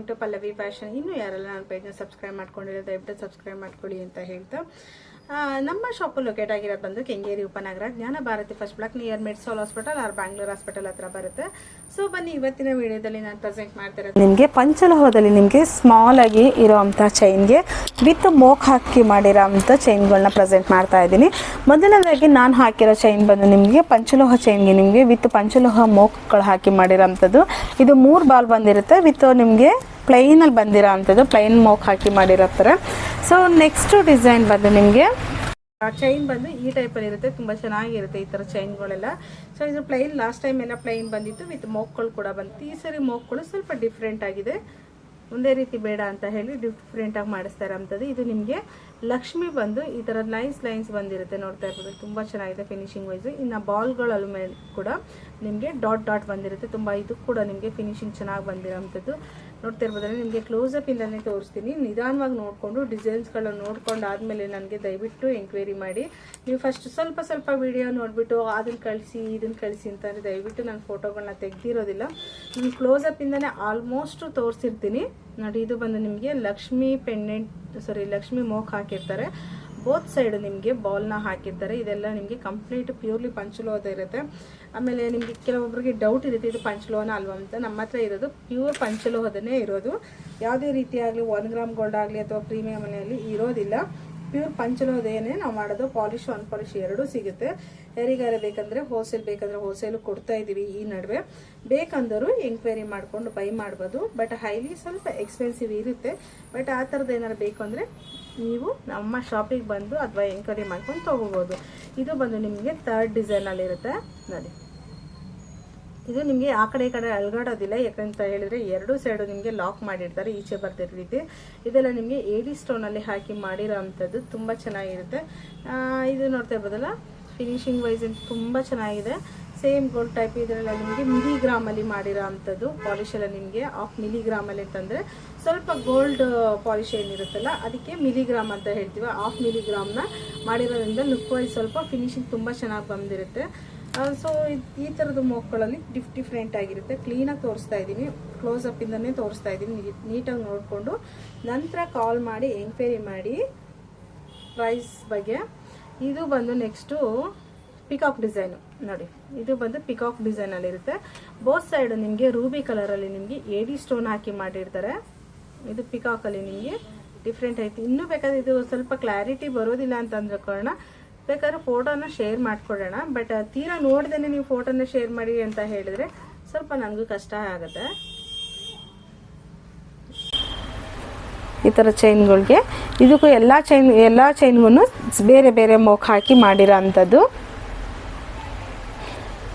Welcome to Pallavi fashion. ಇನ್ನೂ ಯಾರೆಲ್ಲ ನನ್ನ ಪೇಜ್ನ ಸಬ್ಸ್ಕ್ರೈಬ್ ಮಾಡ್ಕೊಂಡಿರೋ ದಯವಿಟ್ಟು ಸಬ್ಸ್ಕ್ರೈಬ್ ಮಾಡ್ಕೊಳ್ಳಿ ಅಂತ ಹೇಳ್ತಾ. ನಮ್ಮ ಶಾಪು ಲೊಕೇಟ್ ಆಗಿರೋದು ಬಂದು Kengeri Upanagara. Jnana Bharathi first block near Medsol hospital R Bangalore hospital ಹತ್ರ ಬರುತ್ತೆ. ಸೊ ಬನ್ನಿ, ಇವತ್ತಿನ ವಿಡಿಯೋದಲ್ಲಿ ನಾನು ಪ್ರೆಸೆಂಟ್ ಮಾಡ್ತಿರೋದು ನಿಮಗೆ ಪಂಚಲೋಹದಲ್ಲಿ ನಿಮಗೆ ಸ್ಮಾಲ್ ಆಗಿ ಇರೋವಂಥ ಚೈನ್ಗೆ ವಿತ್ ಮೋಕ್ ಹಾಕಿ ಮಾಡಿರೋ ಅಂಥ ಚೈನ್ಗಳನ್ನ ಪ್ರೆಸೆಂಟ್ ಮಾಡ್ತಾ ಇದ್ದೀನಿ. ಮೊದಲನೇದಾಗಿ ನಾನು ಹಾಕಿರೋ ಚೈನ್ ಬಂದು ನಿಮಗೆ ಪಂಚಲೋಹ ಚೈನ್ಗೆ ನಿಮಗೆ ವಿತ್ ಪಂಚಲೋಹ ಮೋಕ್ಗಳು ಹಾಕಿ ಮಾಡಿರೋಂಥದ್ದು ಇದು ಮೂರು ಬಾಲ್ ಬಂದಿರುತ್ತೆ. ವಿತ್ ನಿಮಗೆ ಪ್ಲೈನಲ್ಲಿ ಬಂದಿರೋ ಅಂಥದ್ದು ಪ್ಲೈನ್ ಮೋಕ್ ಹಾಕಿ ಮಾಡಿರೋ ಥರ. ಸೊ ನೆಕ್ಸ್ಟ್ ಡಿಸೈನ್ ಬಂದು ನಿಮಗೆ? ಚೈನ್ ಬಂದು ಈ ಟೈಪಲ್ಲಿ ಇರುತ್ತೆ. ತುಂಬ ಚೆನ್ನಾಗಿರುತ್ತೆ ಈ ಥರ ಚೈನ್ಗಳೆಲ್ಲ ಸೊ ಇದು ಪ್ಲೈನ್ ಲಾಸ್ಟ್ ಟೈಮ್ ಎಲ್ಲ ಪ್ಲೈನ್ ಬಂದಿತ್ತು. ವಿತ್ ಮೋಕ್ಗಳು ಕೂಡ ಬಂದಿತ್ತು ಈ ಸರಿ ಮೋಕ್ಗಳು ಸ್ವಲ್ಪ ಡಿಫ್ರೆಂಟ್ ಆಗಿದೆ. ಒಂದೇ ರೀತಿ ಬೇಡ ಅಂತ ಹೇಳಿ ಡಿಫ್ರೆಂಟ್ ಆಗಿ ಮಾಡಿಸ್ತಾ ಇರೋಂಥದ್ದು ಇದು ನಿಮಗೆ ಲಕ್ಷ್ಮಿ ಬಂದು ಈ ಥರ ಲೈನ್ಸ್ ಲೈನ್ಸ್ ಬಂದಿರುತ್ತೆ ನೋಡ್ತಾ ಇರ್ಬೋದು. ತುಂಬ ಚೆನ್ನಾಗಿದೆ ಫಿನಿಶಿಂಗ್ ವೈಸ್ ಇನ್ನ ಬಾಲ್ಗಳ ಮೇಲೆ ಕೂಡ ನಿಮಗೆ ಡಾಟ್ ಡಾಟ್ ಬಂದಿರುತ್ತೆ. ತುಂಬ ಇದು ಕೂಡ ನಿಮಗೆ ಫಿನಿಶಿಂಗ್ ಚೆನ್ನಾಗಿ ಬಂದಿರೋಂಥದ್ದು ನೋಡ್ತಾ ಇರ್ಬೋದ್ರೆ ನಿಮಗೆ ಕ್ಲೋಸಪ್ ಇಲ್ಲೇ ತೋರಿಸ್ತೀನಿ. ನಿಧಾನವಾಗಿ ನೋಡಿಕೊಂಡು ಡಿಸೈನ್ಸ್ಗಳನ್ನ ನೋಡ್ಕೊಂಡು ಆದಮೇಲೆ ನನಗೆ ದಯವಿಟ್ಟು ಎಂಕ್ವೈರಿ ಮಾಡಿ. ನೀವು ಫಸ್ಟ್ ಸ್ವಲ್ಪ ಸ್ವಲ್ಪ ವಿಡಿಯೋ ನೋಡಿಬಿಟ್ಟು ಅದನ್ನು ಕಳಿಸಿ ಇದನ್ನು ಕಳಿಸಿ ಅಂತಂದರೆ ದಯವಿಟ್ಟು ನಾನು ಫೋಟೋಗಳನ್ನ ತೆಗ್ದಿರೋದಿಲ್ಲ. Close-up ಇಂದನೇ almost ತೋರಿಸಿರ್ತೀನಿ. ನೋಡಿ, ಇದು ಬಂದು ನಿಮಗೆ ಲಕ್ಷ್ಮಿ ಪೆಂಡೆಂಟ್ ಸಾರಿ ಲಕ್ಷ್ಮಿ ಮೋಕ್ ಹಾಕಿರ್ತಾರೆ. ಬೋತ್ ಸೈಡ್ ನಿಮಗೆ ಬಾಲ್ನ ಹಾಕಿದ್ದಾರೆ. ಇದೆಲ್ಲ ನಿಮಗೆ ಕಂಪ್ಲೀಟ್ ಪ್ಯೂರ್ಲಿ ಪಂಚಲೋಹದ ಇರುತ್ತೆ. ಆಮೇಲೆ ನಿಮಗೆ ಕೆಲವೊಬ್ಬರಿಗೆ ಡೌಟ್ ಇರುತ್ತೆ, ಇದು ಪಂಚಲೋಹನ ಅಲ್ವಾ ಅಂತ. ನಮ್ಮ ಹತ್ರ ಇರೋದು ಪ್ಯೂರ್ ಪಂಚಲೋಹದನೇ ಇರೋದು. ಯಾವುದೇ ರೀತಿಯಾಗಲಿ ಒನ್ ಗ್ರಾಮ್ ಗೋಲ್ಡ್ ಆಗಲಿ ಅಥವಾ ಪ್ರೀಮಿಯಂ ಮನೆಯಲ್ಲಿ ಇರೋದಿಲ್ಲ. ಪ್ಯೂರ್ ಪಂಚಲೋಹದೇನೆ ನಾವು ಮಾಡೋದು. ಪಾಲಿಶ್ ಒನ್ ಪಾಲಿಶ್ ಎರಡೂ ಸಿಗುತ್ತೆ. ಯಾರಿಗಾರ ಬೇಕಂದರೆ ಹೋಲ್ಸೇಲ್ ಬೇಕಂದರೆ ಹೋಲ್ಸೇಲು ಕೊಡ್ತಾ ಇದ್ದೀವಿ ಈ ನಡುವೆ. ಬೇಕಂದರೂ ಎಂಕ್ವೈರಿ ಮಾಡಿಕೊಂಡು ಬೈ ಮಾಡ್ಬೋದು. ಬಟ್ ಹೈಲಿ ಸ್ವಲ್ಪ ಎಕ್ಸ್ಪೆನ್ಸಿವ್ ಇರುತ್ತೆ. ಬಟ್ ಆ ಥರದ್ದು ಏನಾರು ಬೇಕು ಅಂದರೆ ನೀವು ನಮ್ಮ ಶಾಪಿಗೆ ಬಂದು ಅಥವಾ ಎಂಕ್ವೈರಿ ಮಾಡ್ಕೊಂಡು ತೊಗೋಬೋದು. ಇದು ಬಂದು ನಿಮಗೆ ಥರ್ಡ್ ಡಿಸೈನಲ್ಲಿ ಇರುತ್ತೆ. ನೋಡಿ. ಇದು ನಿಮಗೆ ಆ ಕಡೆ ಈ ಕಡೆ ಅಲ್ಗಾಡೋದಿಲ್ಲ, ಯಾಕಂತ ಹೇಳಿದ್ರೆ ಎರಡು ಸೈಡು ನಿಮಗೆ ಲಾಕ್ ಮಾಡಿರ್ತಾರೆ, ಈಚೆ ಬರ್ತಿರೋ ರೀತಿ. ಇದೆಲ್ಲ ನಿಮಗೆ ಏಡಿ ಸ್ಟೋನಲ್ಲಿ ಹಾಕಿ ಮಾಡಿರೋ ಅಂಥದ್ದು ತುಂಬ ಚೆನ್ನಾಗಿರುತ್ತೆ. ಇದು ನೋಡ್ತಾ ಇರ್ಬೋದಲ್ಲ? ಫಿನಿಶಿಂಗ್ ವೈಸ್ ತುಂಬ ಚೆನ್ನಾಗಿದೆ. ಸೇಮ್ ಗೋಲ್ಡ್ ಟೈಪ್ ಇದರಲ್ಲ ನಿಮಗೆ ಮಿಲಿಗ್ರಾಮಲ್ಲಿ ಮಾಡಿರೋ ಅಂಥದ್ದು ಪಾಲಿಶ್ ಎಲ್ಲ ನಿಮಗೆ ಆಫ್ ಮಿಲಿಗ್ರಾಮಲ್ಲಿ ಅಂತಂದರೆ ಸ್ವಲ್ಪ ಗೋಲ್ಡ್ ಪಾಲಿಶ್ ಏನಿರುತ್ತಲ್ಲ ಅದಕ್ಕೆ ಮಿಲಿಗ್ರಾಮ್ ಅಂತ ಹೇಳ್ತೀವಿ. ಆಫ್ ಮಿಲಿಗ್ರಾಮ್ನ ಮಾಡಿರೋದ್ರಿಂದ ಲುಕ್ ವೈಸ್ ಸ್ವಲ್ಪ ಫಿನಿಶಿಂಗ್ ತುಂಬ ಚೆನ್ನಾಗಿ ಬಂದಿರುತ್ತೆ. ಸೊ ಈ ಥರದ ಮೋಕ್ಗಳಲ್ಲಿ ಡಿಫ್ ಡಿಫ್ರೆಂಟ್ ಆಗಿರುತ್ತೆ. ಕ್ಲೀನಾಗಿ ತೋರಿಸ್ತಾ ಇದ್ದೀನಿ. ಅಪ್ ಇಂದನೇ ತೋರಿಸ್ತಾ ಇದ್ದೀನಿ. ನೀಟಾಗಿ ನೋಡಿಕೊಂಡು ನಂತರ ಕಾಲ್ ಮಾಡಿ ಎಂಕ್ವೈರಿ ಮಾಡಿ ಪ್ರೈಸ್ ಬಗ್ಗೆ. ಇದು ಬಂದು ನೆಕ್ಸ್ಟು ಪಿಕಾಕ್ ಡಿಸೈನ್ ನೋಡಿ, ಇದು ಬಂದು ಪಿಕಾಕ್ ಡಿಸೈನ್ ಅಲ್ಲಿ ಇರುತ್ತೆ. ಬೋತ್ ಸೈಡ್ ನಿಮಗೆ ರೂಬಿ ಕಲರ್ ಅಲ್ಲಿ ನಿಮಗೆ ಏಡಿ ಸ್ಟೋನ್ ಹಾಕಿ ಮಾಡಿರ್ತಾರೆ. ಇದು ಪಿಕಾಕ್ ಅಲ್ಲಿ ನಿಮಗೆ ಡಿಫ್ರೆಂಟ್ ಐತಿ. ಇನ್ನೂ ಬೇಕಾದ್ರೆ ಇದು ಸ್ವಲ್ಪ ಕ್ಲಾರಿಟಿ ಬರೋದಿಲ್ಲ ಅಂತ ಅಂದ್ರೆ ಕಾರಣ, ಬೇಕಾದ್ರೆ ಫೋಟೋನ ಶೇರ್ ಮಾಡ್ಕೊಡೋಣ. ಬಟ್ ತೀರಾ ನೋಡ್ದೇನೆ ನೀವು ಫೋಟೋನ ಶೇರ್ ಮಾಡಿ ಅಂತ ಹೇಳಿದ್ರೆ ಸ್ವಲ್ಪ ನನಗೂ ಕಷ್ಟ ಆಗುತ್ತೆ. ಈ ಥರ ಚೈನ್ಗಳಿಗೆ ಇದಕ್ಕೂ ಎಲ್ಲ ಚೈನ್ ಎಲ್ಲ ಚೈನ್ಗೂ ಬೇರೆ ಬೇರೆ ಮೋಕ್ ಹಾಕಿ ಮಾಡಿರೋ ಅಂಥದ್ದು.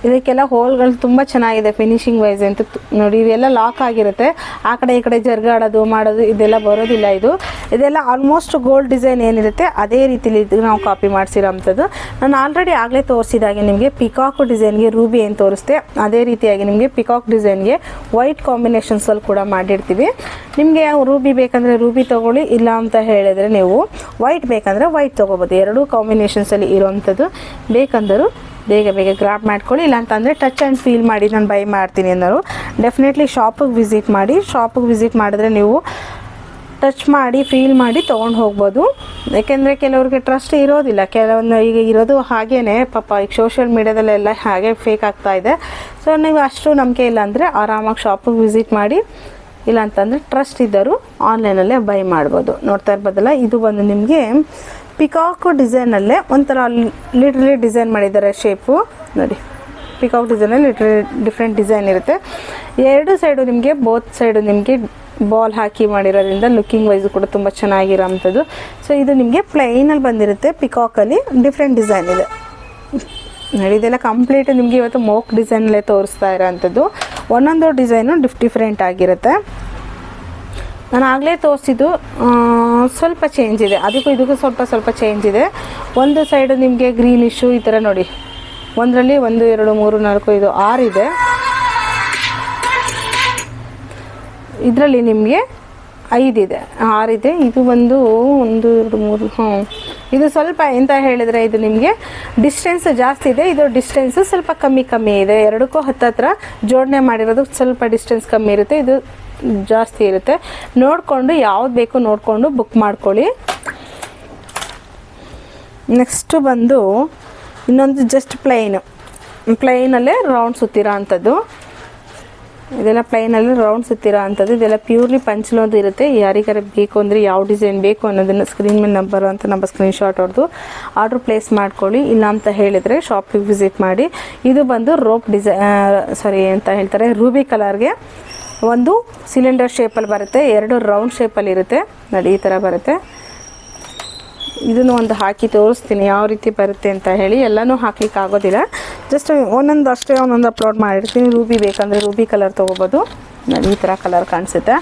ಇದಕ್ಕೆಲ್ಲ ಹೋಲ್ಗಳು ತುಂಬ ಚೆನ್ನಾಗಿದೆ ಫಿನಿಶಿಂಗ್ ವೈಸ್ ಅಂತ ನೋಡಿ, ಇವೆಲ್ಲ ಲಾಕ್ ಆಗಿರುತ್ತೆ. ಆ ಕಡೆ ಈ ಕಡೆ ಜರ್ಗಾಡೋದು, ಮಾಡೋದು, ಇದೆಲ್ಲ ಬರೋದಿಲ್ಲ ಇದು. ಇದೆಲ್ಲ ಆಲ್ಮೋಸ್ಟ್ ಗೋಲ್ಡ್ ಡಿಸೈನ್ ಏನಿರುತ್ತೆ, ಅದೇ ರೀತಿಲಿ ನಾವು ಕಾಪಿ ಮಾಡಿಸಿರೋ ಅಂಥದ್ದು. ನಾನು ಆಲ್ರೆಡಿ ಆಗಲೇ ತೋರಿಸಿದಾಗೆ ನಿಮಗೆ ಪಿಕಾಕ್ ಡಿಸೈನ್ಗೆ ರೂಬಿ ಏನು ತೋರಿಸ್ತೆ ಅದೇ ರೀತಿಯಾಗಿ ನಿಮಗೆ ಪಿಕಾಕ್ ಡಿಸೈನ್ಗೆ ವೈಟ್ ಕಾಂಬಿನೇಷನ್ಸಲ್ಲಿ ಕೂಡ ಮಾಡಿರ್ತೀವಿ. ನಿಮಗೆ ರೂಬಿ ಬೇಕಂದರೆ ರೂಬಿ ತೊಗೊಳ್ಳಿ, ಇಲ್ಲ ಅಂತ ಹೇಳಿದರೆ ನೀವು ವೈಟ್ ಬೇಕಂದರೆ ವೈಟ್ ತೊಗೋಬೋದು. ಎರಡೂ ಕಾಂಬಿನೇಷನ್ಸಲ್ಲಿ ಇರೋವಂಥದ್ದು ಬೇಕಂದರೂ ಬೇಗ ಬೇಗ ಗ್ರಾಪ್ ಮಾಡ್ಕೊಳ್ಳಿ. ಇಲ್ಲ ಅಂತಂದರೆ ಟಚ್ ಆ್ಯಂಡ್ ಫೀಲ್ ಮಾಡಿ ನಾನು ಬೈ ಮಾಡ್ತೀನಿ ಅನ್ನೋರು. ಡೆಫಿನೆಟ್ಲಿ ಶಾಪಿಗೆ ವಿಸಿಟ್ ಮಾಡಿ. ಶಾಪಿಗೆ ವಿಸಿಟ್ ಮಾಡಿದ್ರೆ ನೀವು ಟಚ್ ಮಾಡಿ ಫೀಲ್ ಮಾಡಿ ತೊಗೊಂಡು ಹೋಗ್ಬೋದು. ಯಾಕೆಂದರೆ ಕೆಲವ್ರಿಗೆ ಟ್ರಸ್ಟ್ ಇರೋದಿಲ್ಲ. ಕೆಲವೊಂದು ಈಗ ಇರೋದು ಹಾಗೇ ಪಾಪ ಈಗ ಸೋಷಿಯಲ್ ಮೀಡ್ಯಾದಲ್ಲೆಲ್ಲ ಹಾಗೆ ಫೇಕ್ ಆಗ್ತಾ ಇದೆ. ಸೊ ನೀವು ಅಷ್ಟು ನಂಬಿಕೆ ಇಲ್ಲ ಅಂದರೆ ಆರಾಮಾಗಿ ಶಾಪಿಗೆ ವಿಸಿಟ್ ಮಾಡಿ. ಇಲ್ಲ ಅಂತಂದರೆ ಟ್ರಸ್ಟ್ ಇದ್ದರು ಆನ್ಲೈನಲ್ಲೇ ಬೈ ಮಾಡ್ಬೋದು. ನೋಡ್ತಾ ಇರ್ಬೋದಲ್ಲ, ಇದು ಬಂದು ನಿಮಗೆ ಪಿಕಾಕು ಡಿಸೈನಲ್ಲೇ ಒಂಥರ ಲಿಟ್ರಲಿ ಡಿಸೈನ್ ಮಾಡಿದ್ದಾರೆ ಶೇಪು ನೋಡಿ ಪಿಕಾಕ್ ಡಿಸೈನಲ್ಲಿ ಲಿಟ್ರಲಿ ಡಿಫ್ರೆಂಟ್ ಡಿಸೈನ್ ಇರುತ್ತೆ. ಎರಡು ಸೈಡು ನಿಮಗೆ ಬೋತ್ ಸೈಡು ನಿಮಗೆ ಬಾಲ್ ಹಾಕಿ ಮಾಡಿರೋದ್ರಿಂದ ಲುಕ್ಕಿಂಗ್ ವೈಸು ಕೂಡ ತುಂಬ ಚೆನ್ನಾಗಿರೋ ಅಂಥದ್ದು ಸೊ ಇದು ನಿಮಗೆ ಪ್ಲೈನಲ್ಲಿ ಬಂದಿರುತ್ತೆ ಪಿಕಾಕಲ್ಲಿ ಡಿಫ್ರೆಂಟ್ ಡಿಸೈನ್ ಇದೆ. ಇದೆಲ್ಲ ಕಂಪ್ಲೀಟ್ ನಿಮಗೆ ಇವತ್ತು ಮೋಕ್ ಡಿಸೈನಲ್ಲೇ ತೋರಿಸ್ತಾ ಇರೋ ಅಂಥದ್ದು ಒಂದೊಂದು ಡಿಸೈನು ಡಿಫ್ ಡಿಫ್ರೆಂಟ್ ಆಗಿರುತ್ತೆ. ನಾನು ಆಗಲೇ ತೋರಿಸಿದ್ದು ಸ್ವಲ್ಪ ಚೇಂಜ್ ಇದೆ. ಅದಕ್ಕೂ ಇದಕ್ಕೂ ಸ್ವಲ್ಪ ಸ್ವಲ್ಪ ಚೇಂಜ್ ಇದೆ. ಒಂದು ಸೈಡ್ ನಿಮಗೆ ಗ್ರೀನಿಶು ಈ ಥರ ನೋಡಿ. ಒಂದರಲ್ಲಿ ಒಂದು, ಎರಡು, ಮೂರು, ನಾಲ್ಕು, ಐದು, ಆರು ಇದೆ. ಇದರಲ್ಲಿ ನಿಮಗೆ ಐದಿದೆ ಆರಿದೆ ಇದು. ಒಂದು ಒಂದು, ಎರಡು, ಮೂರು ಹಾಂ ಇದು ಸ್ವಲ್ಪ ಎಂತ ಹೇಳಿದರೆ ಇದು ನಿಮಗೆ ಡಿಸ್ಟೆನ್ಸ್ ಜಾಸ್ತಿ ಇದೆ. ಇದು ಡಿಸ್ಟೆನ್ಸ್ ಸ್ವಲ್ಪ ಕಮ್ಮಿ ಕಮ್ಮಿ ಇದೆ. ಎರಡಕ್ಕೂ ಹತ್ತತ್ರ ಜೋಡಣೆ ಮಾಡಿರೋದು ಸ್ವಲ್ಪ ಡಿಸ್ಟೆನ್ಸ್ ಕಮ್ಮಿ ಇರುತ್ತೆ. ಇದು ಜಾಸ್ತಿ ಇರುತ್ತೆ. ನೋಡಿಕೊಂಡು ಯಾವ್ದು ಬೇಕು ನೋಡಿಕೊಂಡು ಬುಕ್ ಮಾಡ್ಕೊಳ್ಳಿ. ನೆಕ್ಸ್ಟು ಬಂದು ಇನ್ನೊಂದು ಜಸ್ಟ್ ಪ್ಲೈನು ಪ್ಲೈನಲ್ಲೇ ರೌಂಡ್ ಸುತ್ತಿರೋ ಅಂಥದ್ದು. ಇದೆಲ್ಲ ಪ್ಲೈನಲ್ಲಿ ರೌಂಡ್ ಸುತ್ತಿರೋ ಅಂಥದ್ದು. ಇದೆಲ್ಲ ಪ್ಯೂರ್ಲಿ ಪಂಚಲೋದು ಇರುತ್ತೆ. ಯಾರಿಗಾರ ಬೇಕು ಅಂದರೆ ಯಾವ ಡಿಸೈನ್ ಬೇಕು ಅನ್ನೋದನ್ನು ಸ್ಕ್ರೀನ್ ಮೇಲೆ ನಂಬರ್ ಅಂತ ನಮ್ಮ ಸ್ಕ್ರೀನ್ಶಾಟ್ ಹೊಡೆದು ಆರ್ಡ್ರ್ ಪ್ಲೇಸ್ ಮಾಡ್ಕೊಳ್ಳಿ. ಇಲ್ಲ ಅಂತ ಹೇಳಿದರೆ ಶಾಪಿಗೆ ವಿಸಿಟ್ ಮಾಡಿ. ಇದು ಬಂದು ರೋಪ್ ಡಿಸೈ ಸಾರಿ ಅಂತ ಹೇಳ್ತಾರೆ ರೂಬಿ ಕಲರ್ಗೆ ಒಂದು ಸಿಲಿಂಡರ್ ಶೇಪಲ್ಲಿ ಬರುತ್ತೆ, ಎರಡು ರೌಂಡ್ ಶೇಪಲ್ಲಿ ಇರುತ್ತೆ. ನೋಡಿ, ಈ ಥರ ಬರುತ್ತೆ. ಇದನ್ನು ಒಂದು ಹಾಕಿ ತೋರಿಸ್ತೀನಿ ಯಾವ ರೀತಿ ಬರುತ್ತೆ ಅಂತ ಹೇಳಿ. ಎಲ್ಲನೂ ಹಾಕ್ಲಿಕ್ಕೆ ಆಗೋದಿಲ್ಲ. ಜಸ್ಟ್ ಒಂದೊಂದು ಅಷ್ಟೇ, ಒಂದೊಂದು ಅಪ್ಲೋಡ್ ಮಾಡಿರ್ತೀನಿ. ರೂಬಿ ಬೇಕಂದರೆ ರೂಬಿ ಕಲರ್ ತೊಗೋಬೋದು. ನೋಡಿ, ಈ ಥರ ಕಲರ್ ಕಾಣಿಸುತ್ತೆ.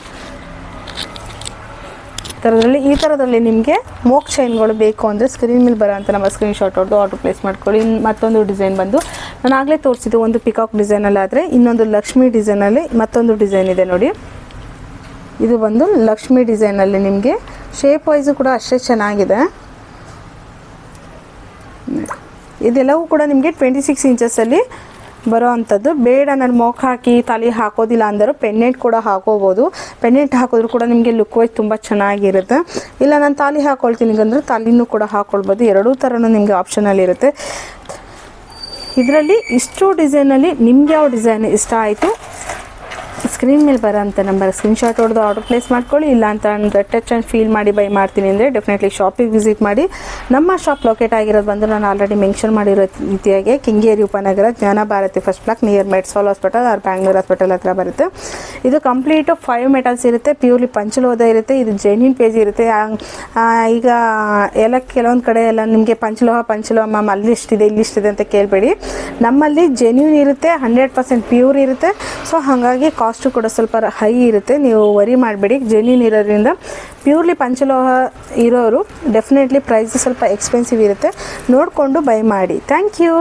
ಥರದಲ್ಲಿ ಈ ಥರದಲ್ಲಿ ನಿಮಗೆ ಮೋಕ್ ಚೈನ್ಗಳು ಬೇಕು ಅಂದರೆ ಸ್ಕ್ರೀನ್ ಮೇಲೆ ಬರೋ ಅಂತ ನಮ್ಮ ಸ್ಕ್ರೀನ್ಶಾಟ್ ಹೊಡೆದು ಆರ್ಡರ್ ಪ್ಲೇಸ್ ಮಾಡ್ಕೊಳ್ಳಿ. ಮತ್ತೊಂದು ಡಿಸೈನ್ ಬಂದು ನಾನು ಆಗಲೇ ತೋರಿಸಿದ್ದು ಒಂದು ಪಿಕಾಕ್ ಡಿಸೈನಲ್ಲಾದರೆ ಇನ್ನೊಂದು ಲಕ್ಷ್ಮಿ ಡಿಸೈನಲ್ಲಿ ಮತ್ತೊಂದು ಡಿಸೈನ್ ಇದೆ ನೋಡಿ. ಇದು ಬಂದು ಲಕ್ಷ್ಮಿ ಡಿಸೈನಲ್ಲಿ ನಿಮಗೆ ಶೇಪ್ ವೈಸು ಕೂಡ ಅಷ್ಟೇ ಚೆನ್ನಾಗಿದೆ. ಇದೆಲ್ಲವೂ ಕೂಡ ನಿಮಗೆ ಟ್ವೆಂಟಿ ಸಿಕ್ಸ್ ಇಂಚಸ್ಸಲ್ಲಿ ಬರೋ ಅಂಥದ್ದು. ಬೇಡ, ನಾನು ಮೋಕ್ ಹಾಕಿ ತಲೆ ಹಾಕೋದಿಲ್ಲ ಅಂದರೂ ಪೆನ್ನೆಂಟ್ ಕೂಡ ಹಾಕೋಬೋದು. ಪೆನ್ನೆಂಟ್ ಹಾಕಿದ್ರು ಕೂಡ ನಿಮಗೆ ಲುಕ್ ವೈಸ್ ತುಂಬ ಚೆನ್ನಾಗಿರುತ್ತೆ. ಇಲ್ಲ, ನಾನು ತಾಲಿ ಹಾಕೊಳ್ತೀನಿ ಅಂದರೆ ತಾಲಿನೂ ಕೂಡ ಹಾಕ್ಕೊಳ್ಬೋದು ಎರಡೂ ಥರನೂ ನಿಮಗೆ ಆಪ್ಷನಲ್ಲಿ ಇರುತ್ತೆ. ಇದರಲ್ಲಿ ಇಷ್ಟು ಡಿಸೈನಲ್ಲಿ ನಿಮ್ಗೆ ಯಾವ ಡಿಸೈನ್ ಇಷ್ಟ ಆಯಿತು? ಸ್ಕ್ರೀನ್ ಮೇಲೆ ಬರೋಂಥ ನಂಬರ್ ಸ್ಕ್ರೀನ್ಶಾಟ್ ಹೊಡೆದು ಆರ್ಡರ್ ಪ್ಲೇಸ್ ಮಾಡ್ಕೊಳ್ಳಿ. ಇಲ್ಲ ಅಂತ ಅಂದರೆ ಟಚ್ ಆ್ಯಂಡ್ ಫೀಲ್ ಮಾಡಿ ಬೈ ಮಾಡ್ತೀನಿ ಅಂದರೆ ಡೆಫಿನೆಟ್ಲಿ ಶಾಪಿಗೆ ವಿಸಿಟ್ ಮಾಡಿ. ನಮ್ಮ ಶಾಪ್ ಲೊಕೇಟ್ ಆಗಿರೋದು ಬಂದು ನಾನು ಆಲ್ರೆಡಿ ಮೆನ್ಷನ್ ಮಾಡಿರೋ ರೀತಿಯಾಗಿ ಕಿಂಗೇರಿ ಉಪನಗರ Jnana Bharathi first block near Medsol hospital or Bangalore hospital ಹತ್ರ ಬರುತ್ತೆ. ಇದು ಕಂಪ್ಲೀಟು ಫೈವ್ ಮೆಟಲ್ಸ್ ಇರುತ್ತೆ ಪ್ಯೂರ್ಲಿ ಪಂಚಲೋಹ ಇರುತ್ತೆ, ಇದು ಜೆನ್ಯೂನ್ ಪೇಜ್ ಇರುತ್ತೆ. ಈಗ ಎಲ್ಲ ಕೆಲವೊಂದು ಕಡೆ ಎಲ್ಲ ನಿಮಗೆ ಪಂಚಲೋಹ ಪಂಚಲೋಹ, ಮ್ಯಾಮ್ ಅಲ್ಲಿ ಇಷ್ಟಿದೆ ಇಲ್ಲಿ ಇಷ್ಟಿದೆ ಅಂತ ಕೇಳಬೇಡಿ. ನಮ್ಮಲ್ಲಿ ಜೆನ್ಯೂನ್ ಇರುತ್ತೆ ಹಂಡ್ರೆಡ್ ಪರ್ಸೆಂಟ್ ಪ್ಯೂರ್ ಇರುತ್ತೆ. ಸೊ ಹಾಗಾಗಿ ಕಾಸ್ಟು ಕೂಡ ಸ್ವಲ್ಪ ಹೈ ಇರುತ್ತೆ. ನೀವು ವರಿ ಮಾಡಬೇಡಿ. ಜೆನ್ಯೂನ್ ಇರೋದ್ರಿಂದ ಪ್ಯೂರ್ಲಿ ಪಂಚಲೋಹ ಇರೋರು ಡೆಫಿನೆಟ್ಲಿ ಪ್ರೈಸ್ ಸ್ವಲ್ಪ ಎಕ್ಸ್ಪೆನ್ಸಿವ್ ಇರುತ್ತೆ. ನೋಡಿಕೊಂಡು ಬೈ ಮಾಡಿ. Thank you